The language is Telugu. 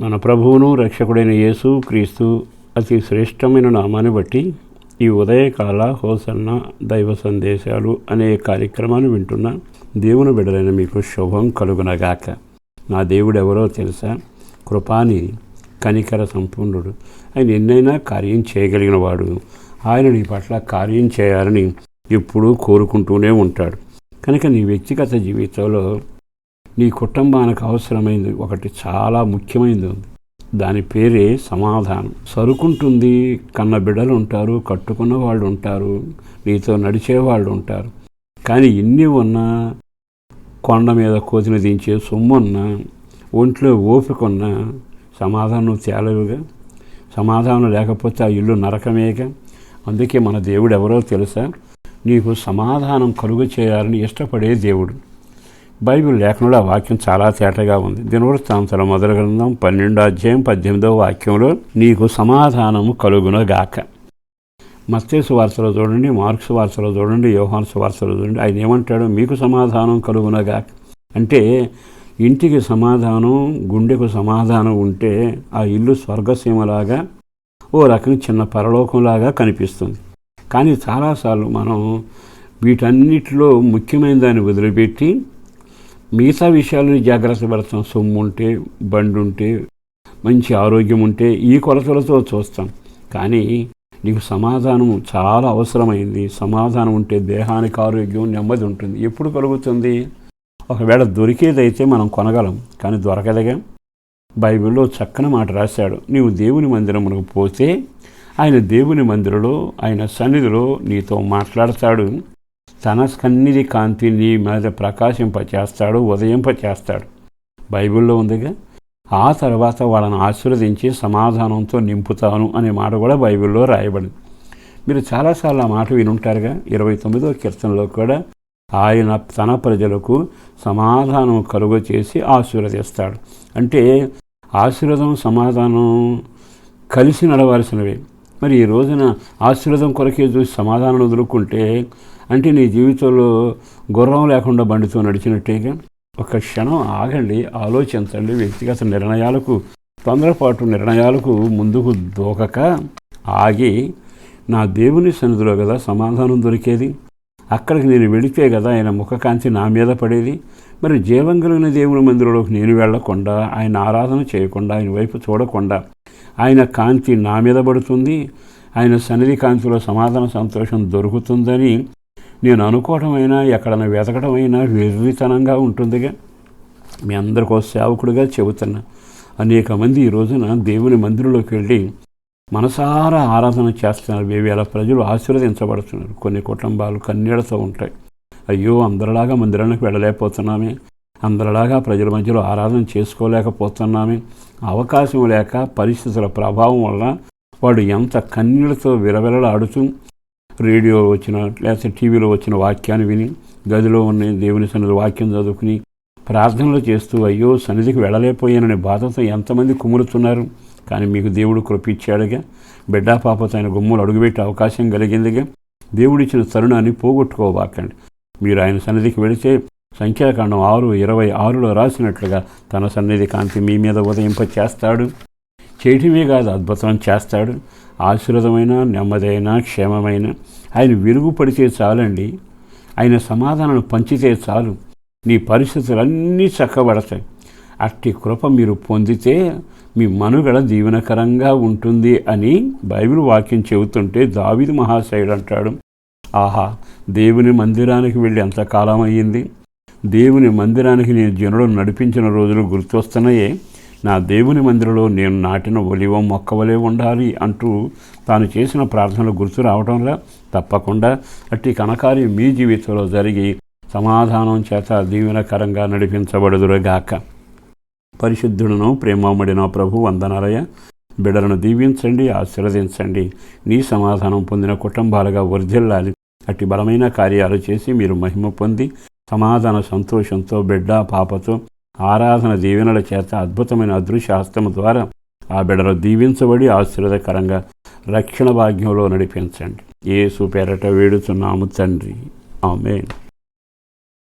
మన ప్రభువును రక్షకుడైన యేసు క్రీస్తు అతి శ్రేష్టమైన నామాన్ని బట్టి ఈ ఉదయకాల హోసన్న దైవ సందేశాలు అనే కార్యక్రమాన్ని వింటున్న దేవుని బిడ్డలైన మీకు శుభం కలుగునగాక. నా దేవుడు ఎవరో తెలుసా? కృపాని కనికర సంపూర్ణుడు. ఆయన ఎన్నైనా కార్యం చేయగలిగినవాడు. ఆయన నీ పట్ల కార్యం చేయాలని ఎప్పుడూ కోరుకుంటూనే ఉంటాడు. కనుక నీ వ్యక్తిగత జీవితంలో నీ కుటుంబానికి అవసరమైంది. ఒకటి చాలా ముఖ్యమైనది ఉంది దాని పేరే సమాధానం. సరుకుంటుంది కన్న బిడ్డలు ఉంటారు కట్టుకున్న వాళ్ళు ఉంటారు నీతో నడిచే వాళ్ళు ఉంటారు. కానీ ఇన్ని ఉన్నా కొండ మీద కోతిని దించే సొమ్మున్నా ఒంట్లో ఓపిక ఉన్నా సమాధానం తేలవుగా? సమాధానం లేకపోతే ఆ ఇల్లు నరకమేగా? అందుకే మన దేవుడు ఎవరో తెలుసా? నీకు సమాధానం కలుగు చేయాలని ఇష్టపడే దేవుడు. బైబిల్ లేఖనంలో ఆ వాక్యం చాలా తేటగా ఉంది. దినవృత్తాంతరం మొదలు గ్రంథం పన్నెండో అధ్యాయం పద్దెనిమిదవ వాక్యంలో నీకు సమాధానము కలుగునగాక. మత్స్సు వార్తలో చూడండి మార్క్స్ వార్తలో చూడండి యోహాన్స్ వార్తలో చూడండి ఆయన ఏమంటాడు? మీకు సమాధానం కలుగునగాక. అంటే ఇంటికి సమాధానం గుండెకు సమాధానం ఉంటే ఆ ఇల్లు స్వర్గసీమలాగా ఓ రకం చిన్న పరలోకంలాగా కనిపిస్తుంది. కానీ చాలాసార్లు మనం వీటన్నిటిలో ముఖ్యమైన దాన్ని వదిలిపెట్టి మిగతా విషయాలని జాగ్రత్త పడతాం. సొమ్ము ఉంటే బండి ఉంటే మంచి ఆరోగ్యం ఉంటే ఈ కొలతలతో చూస్తాం. కానీ నీకు సమాధానం చాలా అవసరమైంది. సమాధానం ఉంటే దేహానికి ఆరోగ్యం నెమ్మది ఉంటుంది. ఎప్పుడు కలుగుతుంది? ఒకవేళ దొరికేదైతే మనం కొనగలం. కానీ దొరకదుగా బైబిల్లో చక్కని మాట రాశాడు. నీవు దేవుని మందిరమునకు పోతే ఆయన దేవుని మందిరంలో ఆయన సన్నిధిలో నీతో మాట్లాడతాడు. తన సన్నిధి కాంతి నీ మీద ప్రకాశింపచేస్తాడు ఉదయింపచేస్తాడు. బైబిల్లో ఉందిగా ఆ తర్వాత వాళ్ళని ఆశీర్వదించి సమాధానంతో నింపుతాను అనే మాట కూడా బైబిల్లో రాయబడింది. మీరు చాలాసార్లు ఆ మాట వినుంటారుగా ఇరవై తొమ్మిదో కీర్తనలో కూడా ఆయన తన ప్రజలకు సమాధానం కలుగు చేసి ఆశీర్వదిస్తాడు. అంటే ఆశీర్వదం సమాధానం కలిసి నడవలసినవి. మరి ఈ రోజున ఆశీర్వదం కొరకే చూసి సమాధానం వదులుకుంటే అంటే నీ జీవితంలో గుర్రం లేకుండా బండితో నడిచినట్టేగా ఒక క్షణం ఆగండి ఆలోచించండి. వ్యక్తిగత నిర్ణయాలకు తొందరపాటు నిర్ణయాలకు ముందుకు దూకక ఆగి నా దేవుని సన్నిధిలో కదా సమాధానం దొరికేది? అక్కడికి నేను వెళితే కదా ఆయన ముఖకాంతి నా మీద పడేది? మరి జీవం కలిగిన దేవుని మందిరంలోకి నేను వెళ్ళకుండా ఆయన ఆరాధన చేయకుండా ఆయన వైపు చూడకుండా ఆయన కాంతి నా మీద పడుతుంది ఆయన సన్నిధి కాంతిలో సమాధాన సంతోషం దొరుకుతుందని నేను అనుకోవడమైనా ఎక్కడైనా వెతకడమైనా వెర్రితనంగా ఉంటుందిగా. మీ అందరికో సేవకుడిగా చెబుతున్నా అనేక మంది ఈ రోజున దేవుని మందిరంలోకి వెళ్ళి మనసారా ఆరాధన చేస్తున్నారు. వేవేల ప్రజలు ఆశీర్వదించబడుతున్నారు. కొన్ని కుటుంబాలు కన్నీడతో ఉంటాయి. అయ్యో అందరిలాగా మందిరానికి వెళ్ళలేకపోతున్నామే. అందరిలాగా ప్రజల మధ్యలో ఆరాధన చేసుకోలేకపోతున్నామే. అవకాశం లేక పరిస్థితుల ప్రభావం వల్ల వాడు ఎంత కన్నీళ్ళతో విరవిరలాడుతూ రేడియో వచ్చిన లేకపోతే టీవీలో వచ్చిన వాక్యాన్ని విని గదిలో ఉన్న దేవుని సన్నిధి వాక్యం చదువుకుని ప్రార్థనలు చేస్తూ అయ్యో సన్నిధికి వెళ్ళలేకపోయాననే బాధతో ఎంతమంది కుమురుతున్నారు. కానీ మీకు దేవుడు కృపించాడుగా బిడ్డా పాపతో ఆయన గుమ్మలు అడుగుపెట్టే అవకాశం కలిగిందిగా. దేవుడిచ్చిన తరుణాన్ని పోగొట్టుకోబాకండి మీరు ఆయన సన్నిధికి వెళితే సంఖ్యాకాండం ఆరు ఇరవై ఆరులో రాసినట్లుగా తన సన్నిధి కాంతి మీ మీద ఉదయింప చేస్తాడు చేయటమే కాదు అద్భుతం చేస్తాడు. ఆశీర్వదమైన నెమ్మదైన క్షేమమైన. ఆయన విరుగుపడితే చాలండి. ఆయన సమాధానాలు పంచితే చాలు. నీ పరిస్థితులన్నీ చక్కబడతాయి. అట్టి కృప మీరు పొందితే మీ మనుగడ దీవెనకరంగా ఉంటుంది అని బైబిల్ వాక్యం చెబుతుంటే దావిది మహాశయుడు అంటాడు. ఆహా దేవుని మందిరానికి వెళ్ళి ఎంతకాలం అయ్యింది? దేవుని మందిరానికి నేను జనుడు నడిపించిన రోజులు గుర్తొస్తున్నాయే. నా దేవుని మందిరంలో నేను నాటిన ఒలివ మొక్కవలే ఉండాలి అంటూ తాను చేసిన ప్రార్థనలు గుర్తు రావడంలా తప్పకుండా. అట్టి కనకార్యం మీ జీవితంలో జరిగి సమాధానం చేత దీవెనకరంగా నడిపించబడుదురుగాక. పరిశుద్ధులను ప్రేమమడిన ప్రభు వందనాలయ. బిడలను దీవించండి ఆశీర్వదించండి. నీ సమాధానం పొందిన కుటుంబాలుగా వర్ధిల్లాలి. అట్టి బలమైన కార్యాలు చేసి మీరు మహిమ పొంది సమాధాన సంతోషంతో బిడ్డ పాపతో ఆరాధన దీవెనల చేత అద్భుతమైన అదృశ్యాస్తము ద్వారా ఆ బిడలు దీవించబడి ఆశీర్వదకరంగా రక్షణ భాగ్యంలో నడిపించండి. ఏ పేరట వేడుతున్నాము తండ్రి. ఆమె